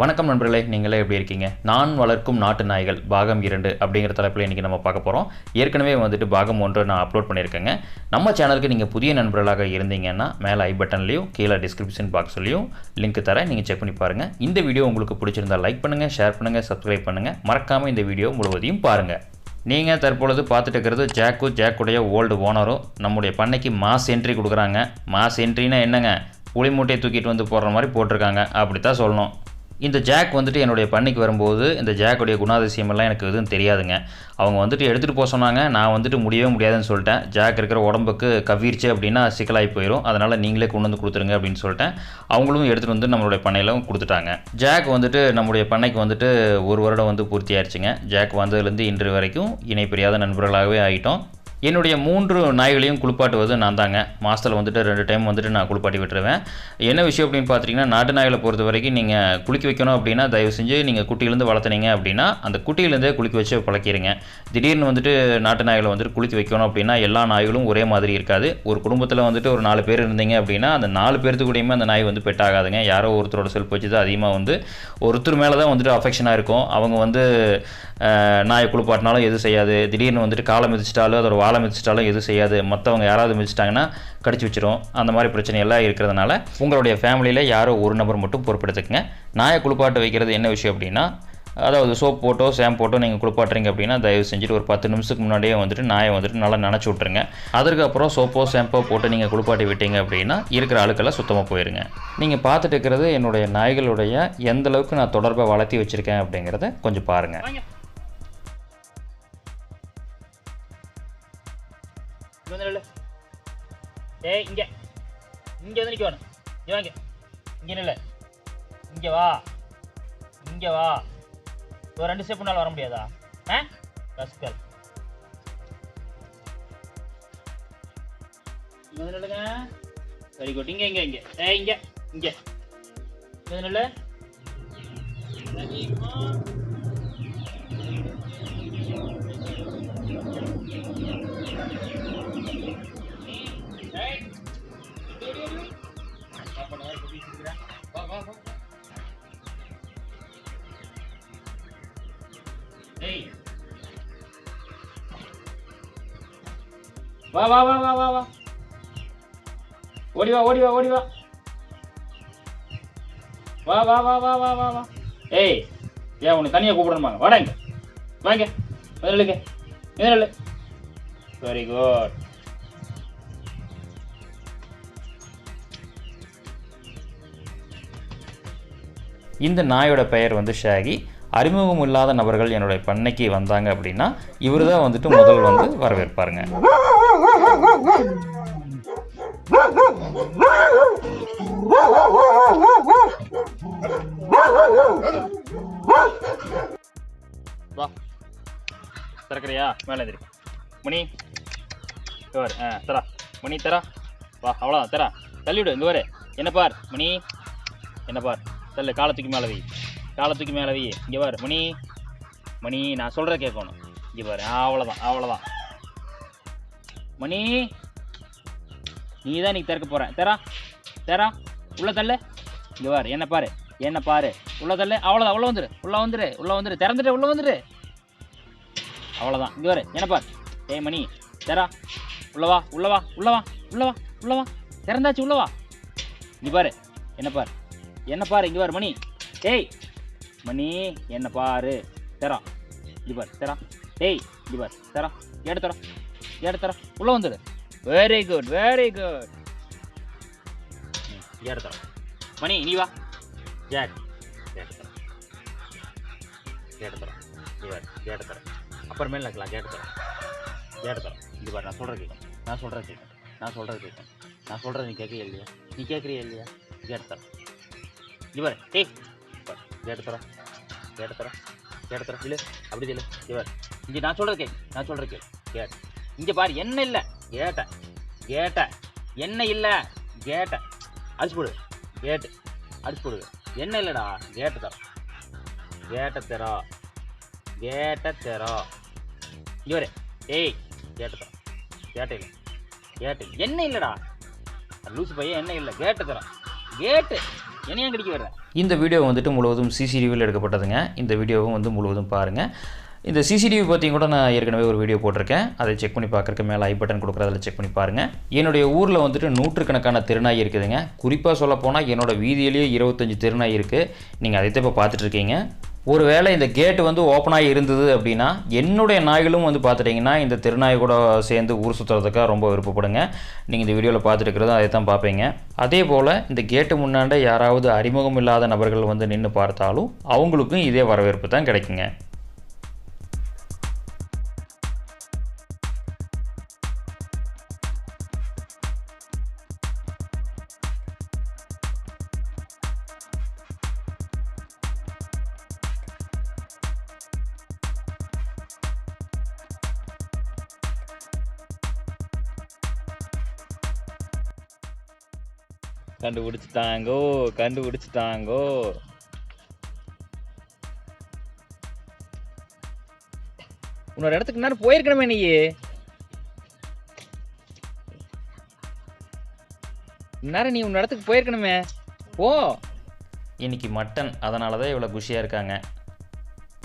வணக்கம் நண்பர்களே நீங்களே எப்படி இருக்கீங்க? நான் வளர்க்கும் நாட்டு நாய்கள் பாகம் இரண்டு அப்படிங்கிற தலைப்பில் இன்றைக்கி நம்ம பார்க்க போகிறோம் ஏற்கனவே வந்துட்டு பாகம் ஒன்று நான் அப்லோட் பண்ணியிருக்கேங்க. நம்ம சேனலுக்கு நீங்கள் புதிய நண்பர்களாக இருந்தீங்கன்னா மேலே ஐ பட்டன்லையும் கீழே டிஸ்கிரிப்ஷன் பாக்ஸ்லையும் லிங்க் தரேன். நீங்கள் செக் பண்ணி பாருங்கள் இந்த வீடியோ உங்களுக்கு பிடிச்சிருந்தா லைக் பண்ணுங்கள் ஷேர் பண்ணுங்கள் சப்ஸ்கிரைப் பண்ணுங்கள் மறக்காமல் இந்த வீடியோ முழுவதையும் பாருங்கள் நீங்கள் தற்பொழுது பார்த்துட்டு இருக்கிறது ஜாக்கு ஜாக்குடைய ஓல்டு ஓனரும் நம்முடைய பண்ணைக்கு மாஸ் என்ட்ரி கொடுக்குறாங்க. மாஸ் என்ட்ரினா என்னங்க? புளி மூட்டையை தூக்கிட்டு வந்து போடுற மாதிரி போட்டிருக்காங்க. அப்படி தான் சொல்லணும். இந்த ஜாக் வந்துட்டு என்னுடைய பண்ணைக்கு வரும்போது இந்த ஜாக்குடைய குணாதிசயமெல்லாம் எனக்கு எதுவும் தெரியாதுங்க. அவங்க வந்துட்டு எடுத்துகிட்டு போக சொன்னாங்க. நான் வந்துட்டு முடியவே முடியாதுன்னு சொல்லிட்டேன். ஜாக் இருக்கிற உடம்புக்கு கவ்விருச்சு அப்படின்னா சிக்கலாகி போயிடும் அதனால் நீங்களே கொண்டு வந்து கொடுத்துருங்க அப்படின்னு சொல்லிட்டேன். அவங்களும் எடுத்துகிட்டு வந்து நம்மளுடைய பண்ணையிலும் கொடுத்துட்டாங்க. ஜாக் வந்துட்டு நம்முடைய பண்ணைக்கு வந்துட்டு ஒரு வருடம் வந்து பூர்த்தி ஆயிடுச்சுங்க ஜாக் வந்ததுலேருந்து இன்று வரைக்கும் இணை பிரியாத நண்பர்களாகவே ஆகிட்டோம் என்னுடைய மூன்று நாய்களையும் குளிப்பாட்டுவது நான் தாங்க. மாதத்தில் வந்துட்டு ரெண்டு டைம் வந்துட்டு நான் குளிப்பாட்டி விட்டுருவேன். என்ன விஷயம் அப்படின்னு பார்த்தீங்கன்னா நாட்டு நாய்களை பொறுத்த வரைக்கும் நீங்கள் குளிக்க வைக்கணும் அப்படின்னா தயவு செஞ்சு நீங்கள் குட்டியிலேருந்து வளர்த்துனீங்க அப்படின்னா அந்த குட்டியிலேருந்தே குளிக்க வச்சு பழக்கிடுங்க திடீர்னு வந்துட்டு நாட்டு நாய்களை வந்துட்டு குளிக்க வைக்கணும் அப்படின்னா எல்லா நாய்களும் ஒரே மாதிரி இருக்காது. ஒரு குடும்பத்தில் வந்துட்டு ஒரு நாலு பேர் இருந்தீங்க அப்படின்னா அந்த நாலு பேர்த்து கூடயுமே அந்த நாய் வந்து பெட் ஆகாதுங்க யாரோ ஒருத்தரோட செல்ஃப் வச்சு தான் அதிகமாக வந்து ஒருத்தர் மேலே தான் வந்துட்டு அஃபெக்ஷனாக இருக்கும். அவங்க வந்து நாயை குளிப்பாட்டினாலும் எதுவும் செய்யாது. திடீர்னு வந்துட்டு காலை மிதிச்சிட்டாலும் அதோட வாழை மிதிச்சிட்டாலும் எதுவும் செய்யாது. மற்றவங்க யாராவது மிதிச்சிட்டாங்கன்னா கடிச்சு வச்சிரும் அந்த மாதிரி பிரச்சனை எல்லாம் இருக்கிறதுனால உங்களுடைய ஃபேமிலியில் யாரோ ஒரு நபர் மட்டும் பொறுப்பெடுத்துக்கங்க. நாயை குளிப்பாட்ட வைக்கிறது என்ன விஷயம் அப்படின்னா அதாவது சோப் போட்டோ ஷாம்பு போட்டோ நீங்கள் குளிப்பாட்டுறீங்க அப்படின்னா தயவு செஞ்சுட்டு ஒரு பத்து நிமிஷத்துக்கு முன்னாடியே வந்துட்டு நாயை வந்துட்டு நல்லா நினச்சி விட்ருங்க அதுக்கப்புறம் சோப்போ ஷாம்போ போட்டு நீங்கள் குளிப்பாட்டி விட்டீங்க அப்படின்னா இருக்கிற ஆளுக்கெல்லாம் சுத்தமாக போயிருங்க. நீங்கள் பார்த்துட்டு இருக்கிறது என்னுடைய நாய்களுடைய எந்த அளவுக்கு நான் தொடர்பை வளர்த்தி வச்சுருக்கேன் அப்படிங்கிறத கொஞ்சம் பாருங்கள் ஏய் இங்க. இங்க வந்து நிக்க இங்கே இங்க வாங்க. இங்க நில்லு. இங்க வா. இங்க வா. ஒரு ரெண்டு ஸ்டெப் முன்னால வர முடியாதா? ஆ? ரஸ்கல் இங்க வந்து நில்லுங்க. வெரி குட் இங்க இங்க இங்க. ஏ இங்க இங்க. இங்க வந்து நில்லு. அதிகமா ஏய் வா வா வா வா வா வா வா ஓடி வா ஓடி வா ஓடி வா வா வா வா வா வா வா வா ஏய் ஏன் உன்னை தனியாக கூப்பிடணுமாங்க வாடாங்க வாங்க முதலுக்கு முதல்ல வெரி குட் இந்த நாயோட பெயர் வந்து ஷாகி. அறிமுகம் இல்லாத நபர்கள் என்னுடைய பண்ணைக்கு வந்தாங்க அப்படின்னா இவர் தான் வந்துட்டு முதல் வந்து வரவேற்பாருங்க. வா. திறக்கிறியா? மேலே எதிரி மணி இவர் ஆ தரா. மணி தரா. வா அவ்வளோதான் தரா. தள்ளிவிடு இந்த இங்கே என்ன பார்? மணி என்ன பார்? தள்ளு காலத்துக்கு தூக்கி மேலே வை காலை மேலே வை இங்கே பாரு மணி. மணி நான் சொல்கிற கேட்கணும். இங்கே பாரு அவ்வளோதான் அவ்வளோதான் மணி நீ தான் நீ திறக்க போகிறேன் தரா தரா உள்ள தள்ளு. இங்கே பாரு என்ன பாரு என்ன பாரு. உள்ள தள்ளு அவ்வளோதான் உள்ள வந்துரு உள்ள வந்துரு உள்ள வந்துரு. திறந்துட்டு உள்ள வந்துரு. அவ்வளோதான் இங்கே பாரு என்ன பாரு. ஏய் மணி தரா உள்ளவா உள்ளவா உள்ளவா உள்ளவா உள்ளவா திறந்தாச்சு உள்ளவா இங்கே பாரு என்ன பார். என்ன பாரு இங்கே பாரு மணி. ஏய் மணி என்ன பாரு. தரா. இங்கே பாரு தரா. ஏய் இங்கே பாரு தரா. எடுத்துறா எடுத்துறா உள்ளே வந்துடு வெரி குட் வெரி குட் ஏடு மணி நீ வா. ஜாக் கேட்டு தரேன் கேட்டு தரேன் இவர் கேட்டு தரேன் அப்புறமேல இருக்கலாம் கேட்டு தரேன் கேட்டு இது பாரு நான் சொல்கிற கேட்கும் நான் சொல்கிறேன் கேட்கும் நான் சொல்கிறது கேட்கும் நான் சொல்கிறது நீ கேட்கறியா இல்லையா? நீ கேட்குறியா இல்லையா? கேட்டு தரேன் இவர் ஏய் கேட்டு தரேன் கேட்டு தரேன் கேட்டு தரேன் இல்லை அப்படி இல்லை இவர் இங்கே நான் சொல்கிறேன் கே நான் சொல்கிறேன் கே கேட் இங்கே பாரு. என்ன இல்லை? கேட்ட. கேட்ட. என்ன இல்லை? கேட்ட. அடிச்சு போடு. கேட்டு. அடிச்சு போடு. என்ன இல்லைடா? கேட்டு தரா. கேட்ட தெரா. கேட்ட தெரா. இவரு ஏய் கேட்டு தரா. கேட்ட இல்லை. கேட்டு. என்ன இல்லைடா? லூசு பையன் என்ன இல்லை? கேட்டு தர. கேட்டு. என்னையும் கடிக்க வர இந்த வீடியோ வந்துட்டு முழுவதும் சிசிடிவியில் எடுக்கப்பட்டதுங்க. இந்த வீடியோவும் வந்து முழுவதும் பாருங்கள் இந்த சிசிடிவி பற்றியும் கூட நான் ஏற்கனவே ஒரு வீடியோ போட்டிருக்கேன். அதை செக் பண்ணி பார்க்குறக்கு மேலே ஐ பட்டன் கொடுக்குறதில் செக் பண்ணி பாருங்கள் என்னுடைய ஊரில் வந்துட்டு நூற்றுக்கணக்கான திருநாய் இருக்குதுங்க. குறிப்பாக சொல்லப்போனால் என்னோட வீதியிலேயே இருபத்தஞ்சி திருநாய் இருக்குது நீங்கள் அதைத்தான் இப்போ பார்த்துட்ருக்கீங்க ஒருவேளை இந்த கேட்டு வந்து ஓப்பனாகி இருந்தது அப்படின்னா என்னுடைய நாய்களும் வந்து பார்த்துட்டிங்கன்னா இந்த திருநாய் கூட சேர்ந்து ஊர் சுற்றுறதுக்காக ரொம்ப விருப்பப்படுங்க. நீங்கள் இந்த வீடியோவில் பார்த்துட்டு அதை தான் பார்ப்பீங்க. அதே போல் இந்த கேட்டு முன்னாண்ட யாராவது அறிமுகம் இல்லாத நபர்கள் வந்து நின்று பார்த்தாலும் அவங்களுக்கும் இதே வரவேற்பு தான் கிடைக்குங்க. கண்டுபிடிச்சிட்டாங்கோ கண்டுபிடிச்சிட்டாங்கோ. உன்னோட இடத்துக்கு நேரம் போயிருக்கணுமே நீ நேரம் நீ உன்னோட இடத்துக்கு போயிருக்கணுமே. போ. இன்னைக்கு மட்டன் அதனால தான் இவ்வளோ குஷியாக இருக்காங்க.